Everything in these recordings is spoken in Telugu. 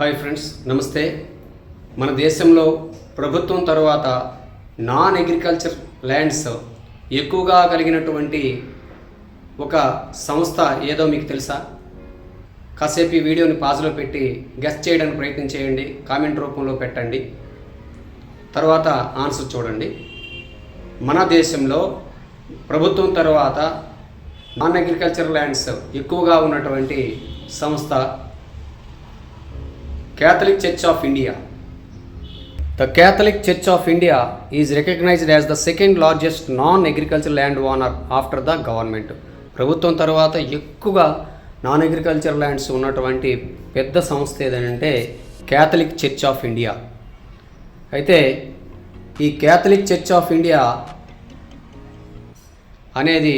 హాయ్ ఫ్రెండ్స్ నమస్తే. మన దేశంలో ప్రభుత్వం తర్వాత నాన్ అగ్రికల్చర్ ల్యాండ్స్ ఎక్కువగా కలిగినటువంటి ఒక సంస్థ ఏదో మీకు తెలుసా? కాసేపు ఈ వీడియోని పాజ్లో పెట్టి గెస్ట్ చేయడానికి ప్రయత్నం చేయండి కామెంట్ రూపంలో పెట్టండి. తర్వాత ఆన్సర్ చూడండి. మన దేశంలో ప్రభుత్వం తర్వాత నాన్ అగ్రికల్చర్ ల్యాండ్స్ ఎక్కువగా ఉన్నటువంటి సంస్థ Catholic church of India the Catholic church of India is recognised as the second largest non agriculture land owner after the government ప్రభుత్వం తర్వాత ఎక్కువగా నాన్ అగ్రికల్చర్ ల్యాండ్స్ ఉన్నటువంటి పెద్ద సంస్థ ఏదంటే క్యాథలిక్ చర్చ్ ఆఫ్ ఇండియా అయితే ఈ క్యాథలిక్ చర్చ్ ఆఫ్ ఇండియా అనేది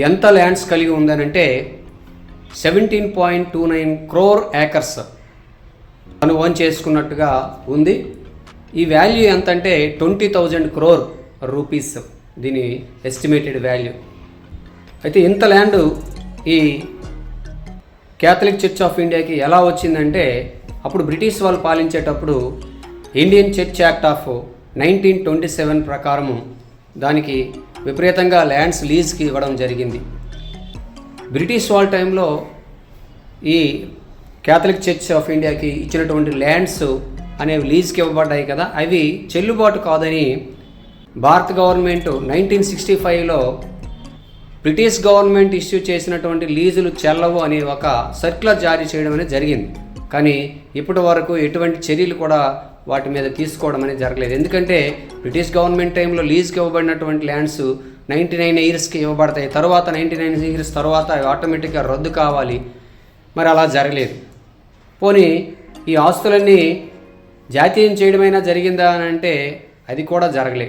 ఎంత ల్యాండ్స్ కలిగి ఉందనంటే seventeen point two nine crore acres తను ఓన్ చేసుకున్నట్టుగా ఉంది. ఈ వాల్యూ ఎంత అంటే ట్వంటీ థౌజండ్ క్రోర్ రూపీస్ దీని ఎస్టిమేటెడ్ వాల్యూ. అయితే ఇంత ల్యాండ్ ఈ క్యాథలిక్ చర్చ్ ఆఫ్ ఇండియాకి ఎలా వచ్చిందంటే అప్పుడు బ్రిటిష్ వాళ్ళు పాలించేటప్పుడు Indian church act of nineteen twenty seven ప్రకారము దానికి విపరీతంగా ల్యాండ్స్ లీజ్కి ఇవ్వడం జరిగింది. బ్రిటిష్ వాళ్ళ టైంలో ఈ క్యాథలిక్ చర్చ్ ఆఫ్ ఇండియాకి ఇచ్చినటువంటి ల్యాండ్స్ అనేవి లీజ్కి ఇవ్వబడ్డాయి కదా. అవి చెల్లుబాటు కాదని భారత గవర్నమెంట్ నైన్టీన్ సిక్స్టీ ఫైవ్లో బ్రిటిష్ గవర్నమెంట్ ఇష్యూ చేసినటువంటి లీజులు చెల్లవు అనే ఒక సర్క్యులర్ జారీ చేయడం అనేది జరిగింది. కానీ ఇప్పటి వరకు ఎటువంటి చర్యలు కూడా వాటి మీద తీసుకోవడం అనేది జరగలేదు. ఎందుకంటే బ్రిటిష్ గవర్నమెంట్ టైంలో లీజ్కి ఇవ్వబడినటువంటి ల్యాండ్స్ నైంటీ నైన్ ఇయర్స్కి ఇవ్వబడతాయి. తర్వాత నైంటీ నైన్ ఇయర్స్ తర్వాత అవి ఆటోమేటిక్గా రద్దు కావాలి. మరి అలా జరగలేదు. పోనీ ఈ ఆస్తులన్నీ జాతీయం చేయడమైనా జరిగిందా అని అంటే అది కూడా జరగలే.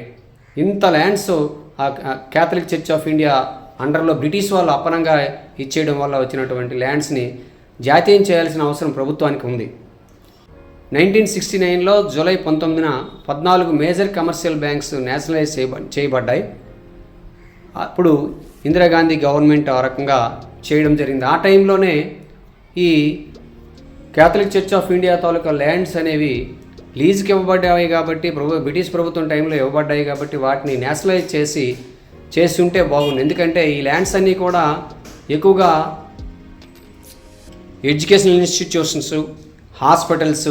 ఇంత ల్యాండ్స్ ఆ క్యాథలిక్ చర్చ్ ఆఫ్ ఇండియా అండర్లో బ్రిటిష్ వాళ్ళు అప్పనంగా ఇచ్చేయడం వల్ల వచ్చినటువంటి ల్యాండ్స్ని జాతీయం చేయాల్సిన అవసరం ప్రభుత్వానికి ఉంది. నైన్టీన్ సిక్స్టీ నైన్లో జూలై పంతొమ్మిదిన పద్నాలుగు మేజర్ కమర్షియల్ బ్యాంక్స్ నేషనలైజ్ చేయబ చేయబడ్డాయి. అప్పుడు ఇందిరాగాంధీ గవర్నమెంట్ ఆ రకంగా చేయడం జరిగింది. ఆ టైంలోనే ఈ క్యాథలిక్ చర్చ్ ఆఫ్ ఇండియా తాలూకా ల్యాండ్స్ అనేవి లీజ్కి ఇవ్వబడ్డాయి కాబట్టి ప్రభు బ్రిటిష్ ప్రభుత్వం టైంలో ఇవ్వబడ్డాయి కాబట్టి వాటిని నేషనలైజ్ చేసి చేసి ఉంటే బాగుంది. ఎందుకంటే ఈ ల్యాండ్స్ అన్నీ కూడా ఎక్కువగా educational institutions hospitals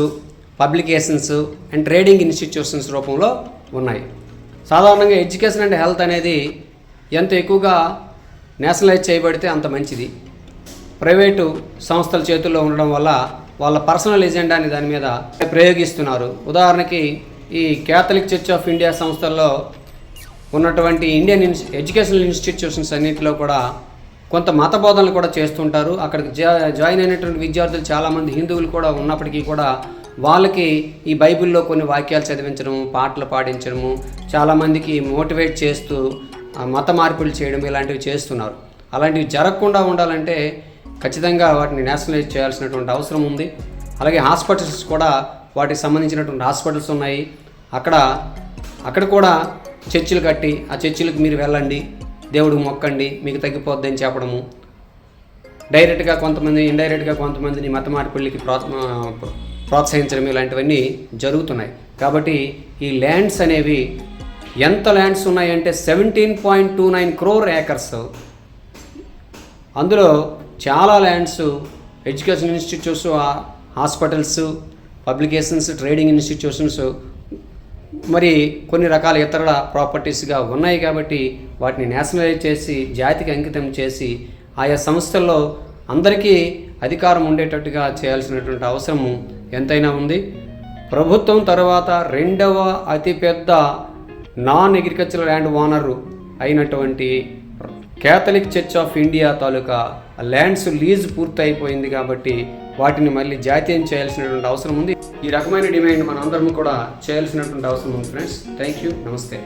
publications and trading institutions రూపంలో ఉన్నాయి. సాధారణంగా ఎడ్యుకేషన్ అండ్ హెల్త్ అనేది ఎంత ఎక్కువగా నేషనలైజ్ చేయబడితే అంత మంచిది. ప్రైవేటు సంస్థల చేతుల్లో ఉండడం వల్ల వాళ్ళ పర్సనల్ ఎజెండాని దాని మీద ప్రయోగిస్తున్నారు. ఉదాహరణకి ఈ క్యాథలిక్ చర్చ్ ఆఫ్ ఇండియా సంస్థల్లో ఉన్నటువంటి ఇండియన్ ఇన్స్ ఎడ్యుకేషనల్ ఇన్స్టిట్యూషన్స్ అన్నింటిలో కూడా కొంత మత బోధనలు కూడా చేస్తుంటారు. అక్కడికి జా జాయిన్ అయినటువంటి విద్యార్థులు చాలామంది హిందువులు కూడా ఉన్నప్పటికీ కూడా వాళ్ళకి ఈ బైబిల్లో కొన్ని వాక్యాలు చదివించడం పాటలు పాడించడము చాలామందికి మోటివేట్ చేస్తూ మత మార్పులు చేయడం ఇలాంటివి చేస్తున్నారు. అలాంటివి జరగకుండా ఉండాలంటే ఖచ్చితంగా వాటిని నేషనలైజ్ చేయాల్సినటువంటి అవసరం ఉంది. అలాగే హాస్పిటల్స్ కూడా వాటికి సంబంధించినటువంటి హాస్పిటల్స్ ఉన్నాయి. అక్కడ అక్కడ కూడా చర్చిలు కట్టి ఆ చర్చిలకు మీరు వెళ్ళండి. దేవుడు మొక్కండి మీకు తగ్గిపోద్దని చెప్పడము. డైరెక్ట్గా కొంతమంది ఇండైరెక్ట్గా కొంతమందిని మత మార్పిళ్ళకి ప్రో ప్రోత్సహించడం ఇలాంటివన్నీ జరుగుతున్నాయి. కాబట్టి ఈ ల్యాండ్స్ అనేవి ఎంత ల్యాండ్స్ ఉన్నాయంటే seventeen point two nine crore acres. అందులో చాలా lands education institutes hospitals publications trading institutions మరి కొన్ని రకాల ఇతర ప్రాపర్టీస్గా ఉన్నాయి కాబట్టి వాటిని నేషనలైజ్ చేసి జాతికి అంకితం చేసి ఆయా సంస్థల్లో అందరికీ అధికారం ఉండేటట్టుగా చేయాల్సినటువంటి అవసరము ఎంతైనా ఉంది. ప్రభుత్వం తర్వాత రెండవ అతిపెద్ద నాన్ అగ్రికల్చర్ ల్యాండ్ ఓనర్ అయినటువంటి క్యాథలిక్ చర్చ్ ఆఫ్ ఇండియా తాలూకా ల్యాండ్స్ లీజ్ పూర్తయిపోయింది కాబట్టి వాటిని మళ్ళీ జాతీయం చేయాల్సినటువంటి అవసరం ఉంది. ఈ రకమైన డిమాండ్ మనందరం కూడా చేయాల్సినటువంటి అవసరం ఉంది ఫ్రెండ్స్. థ్యాంక్ యూ నమస్తే.